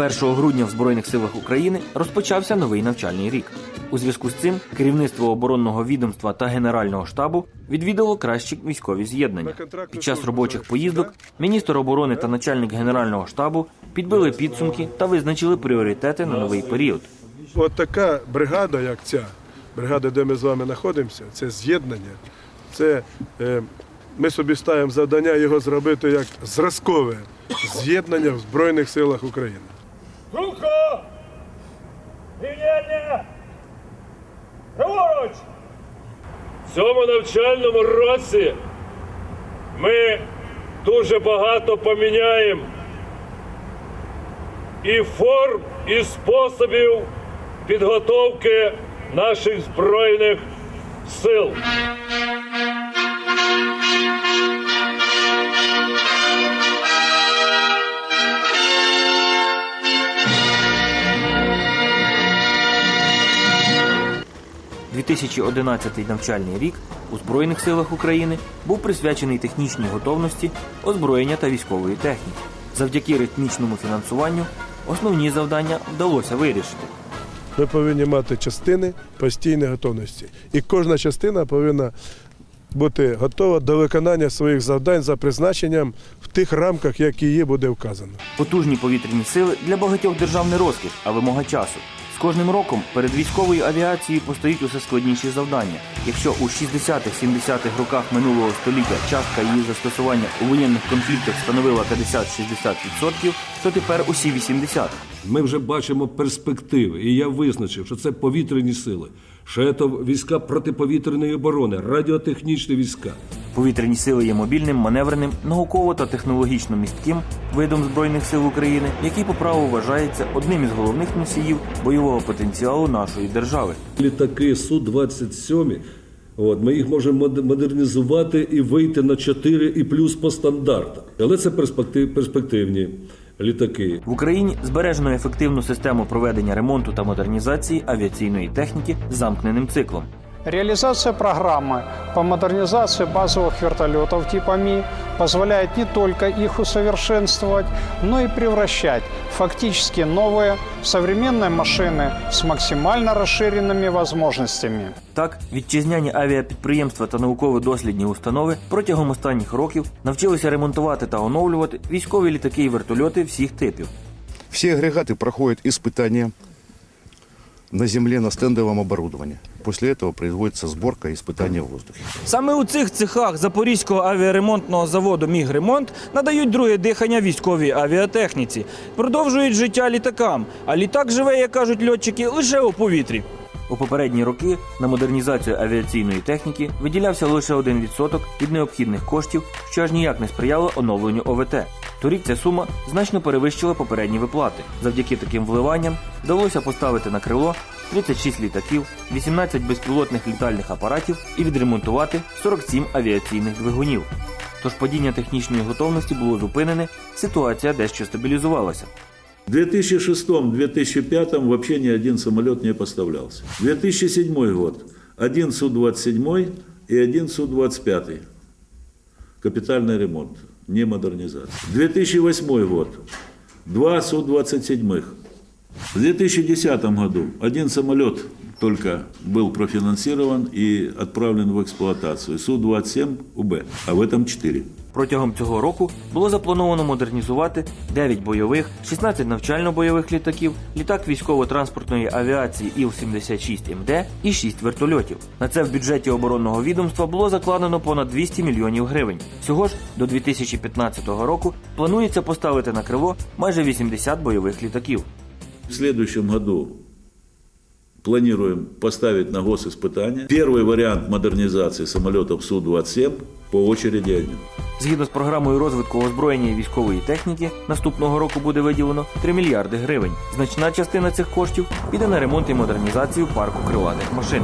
1 грудня в Збройних силах України розпочався новий навчальний рік. У зв'язку з цим керівництво оборонного відомства та Генерального штабу відвідало кращі військові з'єднання. Під час робочих поїздок міністр оборони та начальник Генерального штабу підбили підсумки та визначили пріоритети на новий період. От така бригада, як ця бригада, де ми з вами знаходимося, це з'єднання. Це е, ми собі ставимо завдання його зробити як зразкове з'єднання в Збройних силах України. Праворуч! В цьому навчальному році ми дуже багато поміняємо і форм, і способів підготовки наших збройних сил. – 2011 навчальний рік у Збройних силах України був присвячений технічній готовності, озброєння та військової техніки. Завдяки ритмічному фінансуванню основні завдання вдалося вирішити. Ми повинні мати частини постійної готовності. І кожна частина повинна бути готова до виконання своїх завдань за призначенням в тих рамках, які її буде вказано. Потужні повітряні сили для багатьох держав не розкіш, а вимога часу. Кожним роком перед військовою авіацією постають усе складніші завдання. Якщо у 60-70-х роках минулого століття частка її застосування у воєнних конфліктах становила 50-60%, то тепер усі 80%. Ми вже бачимо перспективи, і я визначив, що це повітряні сили, що це війська протиповітряної оборони, радіотехнічні війська. Повітряні сили є мобільним, маневреним, науково та технологічно містким видом збройних сил України, який по праву вважається одним із головних носіїв бойового потенціалу нашої держави. Літаки Су-27, от, ми їх можемо модернізувати і вийти на 4 і плюс по стандартах. Але це перспектив, перспективні літаки. В Україні збережено ефективну систему проведення ремонту та модернізації авіаційної техніки з замкненим циклом. Реализация программы по модернизации базовых вертолетов типа Ми позволяет не только их усовершенствовать, но и превращать в фактически новые современные машины с максимально расширенными возможностями. Так, вітчизняні авіапідприємства та науково-дослідні установи протягом останніх років навчилися ремонтувати та оновлювати військові літаки і вертольоти всіх типів. Все агрегаты проходят испытания на земле на стендовом оборудовании. После этого производится сборка и испытания в воздухе. Саме у цих цехах Запорізького авіаремонтного заводу Мігремонт надають друге дихання військовій авіатехніці, продовжують життя літакам. А літак живе, як кажуть льотчики, лише у повітрі. У попередні роки на модернізацію авіаційної техніки виділявся лише 1% від необхідних коштів, що аж ніяк не сприяло оновленню ОВТ. Торік ця сума значно перевищила попередні виплати. Завдяки таким вливанням вдалося поставити на крило 36 літаків, 18 безпілотних літальних апаратів і відремонтувати 47 авіаційних двигунів. Тож падіння технічної готовності було зупинене, ситуація дещо стабілізувалася. В 2006-2005 вообще ни один самолет не поставлялся. 2007 год один Су-27 и один Су-25. Капитальный ремонт, не модернизация. 2008 год два Су-27. В 2010 году один самолет только был профинансирован и отправлен в эксплуатацию. Су-27 УБ, а в этом 4. Протягом цього року було заплановано модернізувати 9 бойових, 16 навчально-бойових літаків, літак військово-транспортної авіації Іл-76МД і 6 вертольотів. На це в бюджеті оборонного відомства було закладено понад 200 мільйонів гривень. Всього ж до 2015 року планується поставити на крило майже 80 бойових літаків. В следующем году планируем поставить на госиспытание. Первый вариант модернизации самолетов Су-27 по очереди один. Згідно з програмою розвитку озброєння і військової техніки, наступного року буде виділено 3 мільярди гривень. Значна частина цих коштів піде на ремонт і модернізацію парку крилатих машин.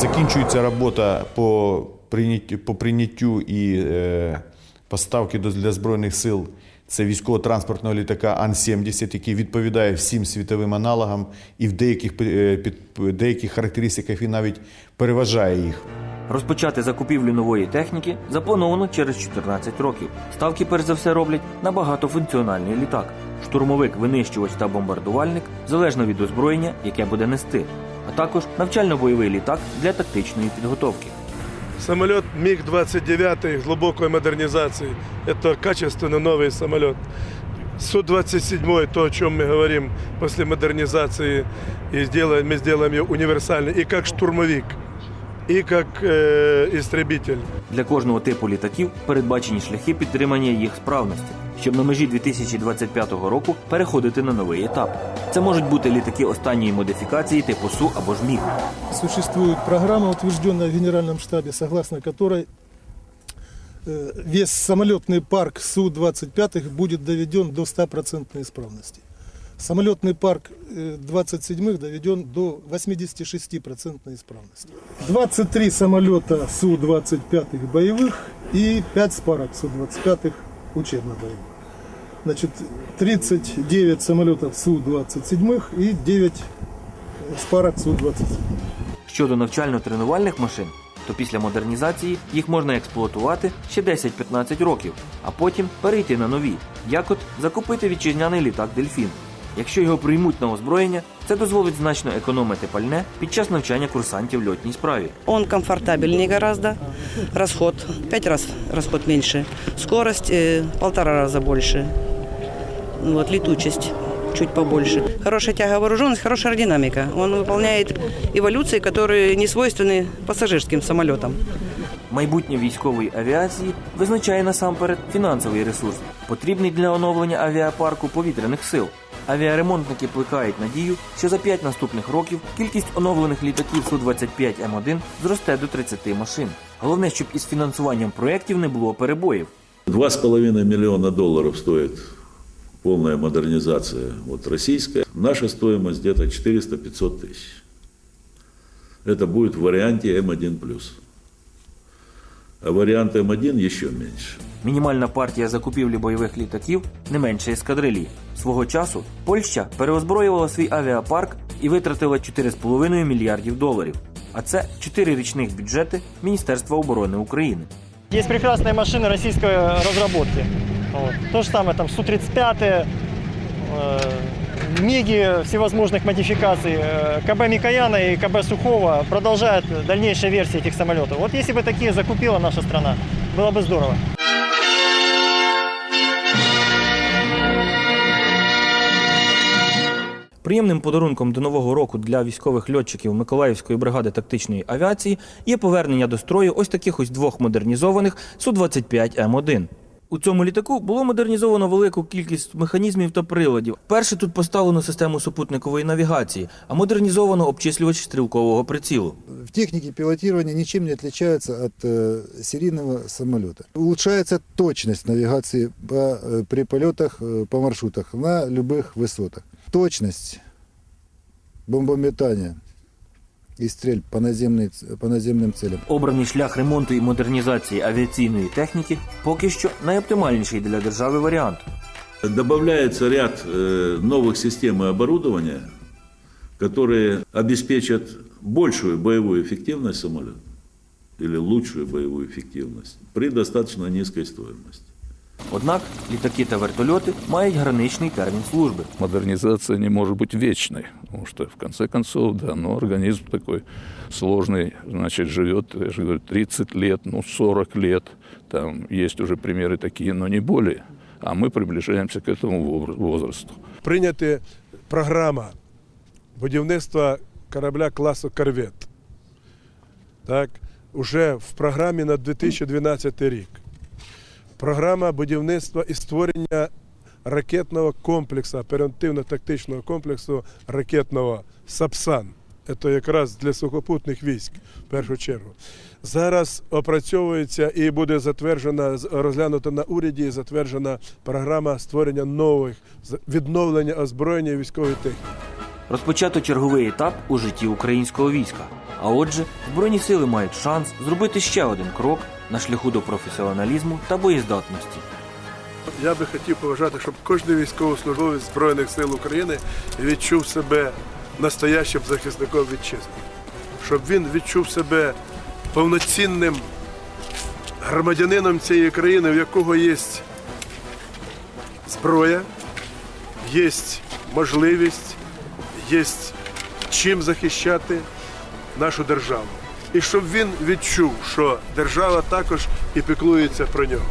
Закінчується робота по прийняттю, по прийняттю і е, поставки до- для Збройних сил. Це військово-транспортного літака Ан-70, який відповідає всім світовим аналогам і в деяких, е, під, деяких характеристиках він навіть переважає їх. Розпочати закупівлю нової техніки заплановано через 14 років. Ставки, перш за все, роблять на багатофункціональний літак. штурмовик, винищувач та бомбардувальник залежно від озброєння, яке буде нести, а також навчально-бойовий літак для тактичної підготовки. Самолет МиГ-29 глубокой модернизации. Это качественно новый самолет. Су-27, то, о чем мы говорим после модернизации, и сделаем, мы сделаем ее универсальной и как штурмовик, и как э, истребитель. Для кожного типу літаків передбачені шляхи підтримання їх справності, щоб на межі 2025 року переходити на новий етап. Це можуть бути літаки останньої модифікації типу Су або ж МіГ. Существует программа, утвержденная в Генеральном штабе, согласно которой э, весь самолетный парк Су-25 будет доведен до 100% исправности. Самолетный парк э, 27-х доведен до 86% исправности. 23 самолета Су-25 боевых и 5 спарок Су-25 учебно-боевых. Значит, 39 самолетов Су-27 и 9 спарок Су-27. Щодо навчально-тренувальних машин, то після модернізації їх можна експлуатувати ще 10-15 років, а потім перейти на нові, як от закупити вітчизняний літак Дельфін. Якщо його приймуть на озброєння, це дозволить значно економити пальне під час навчання курсантів в льотній справі. Он комфортабельнее гораздо. Расход пять раз расход меньше. Скорость э, полтора раза больше. Вот, летучесть чуть побольше. Хорошая тяга вооруженность, хорошая аэродинамика. Он выполняет эволюции, которые не свойственны пассажирским самолетам. Майбутнє військової авіації визначає насамперед фінансовий ресурс, потрібний для оновлення авіапарку повітряних сил. Авіаремонтники плекають надію, що за 5 наступних років кількість оновлених літаків Су-25М1 зросте до 30 машин. Головне, щоб із фінансуванням проєктів не було перебоїв. 2,5 миллиона долларов стоит полная модернизация вот российская. Наша стоимость где-то 400-500 тысяч. Это будет в варианте М1+. А вариант М1 еще меньше. Мінімальна партія закупівлі бойових літаків не менше ескадрилі. Свого часу Польща переозброювала свій авіапарк і витратила 4,5 мільярдів доларів. А це 4 річних бюджети Міністерства оборони України. Есть прекрасные машины российской разработки. Вот. То же самое, там Су-35, э, МИГи всевозможных модификаций, э, КБ Микояна и КБ Сухого продолжают дальнейшие версии этих самолетов. Вот если бы такие закупила наша страна, было бы здорово. Приємним подарунком до нового року для військових льотчиків Миколаївської бригади тактичної авіації є повернення до строю ось таких ось двох модернізованих Су-25М1. У цьому літаку було модернізовано велику кількість механізмів та приладів. Перше тут поставлено систему супутникової навігації, а модернізовано обчислювач стрілкового прицілу. в технике пилотирования ничем не отличается от э, серийного самолета. Улучшается точность навигации по, э, при полетах э, по маршрутах на любых высотах. Точность бомбометания и стрельб по, наземной, ц- по наземным целям. Обраний шлях ремонту і модернізації авіаційної техніки поки що найоптимальніший для держави варіант. Добавляется ряд э, новых систем и оборудования, которые обеспечат большую боевую эффективность самолета или лучшую боевую эффективность при достаточно низкой стоимости. Однак літаки та вертольоти мають граничний термін служби. Модернизация не может быть вечной, потому что в конце концов, да, ну, организм такой сложный, значит, живет, я же говорю, 30 лет, ну, 40 лет, там есть уже примеры такие, но не более. А мы приближаемся к этому вобр- возрасту. Прийняти програма будівництва корабля класу Корвет. Так, уже в програмі на 2012 рік. Програма будівництва і створення ракетного комплексу, оперативно-тактичного комплексу ракетного САПСАН. Це якраз для сухопутних військ в першу чергу. Зараз опрацьовується і буде затверджена, розглянута на уряді і затверджена програма створення нових відновлення озброєння військової техніки. Розпочато черговий етап у житті українського війська. А отже, Збройні сили мають шанс зробити ще один крок на шляху до професіоналізму та боєздатності. Я би хотів побажати, щоб кожен військовослужбовець Збройних сил України відчув себе настоящим захисником вітчизни, щоб він відчув себе повноцінним громадянином цієї країни, в якого є зброя, є можливість, є чим захищати нашу державу. І щоб він відчув, що держава також і піклується про нього.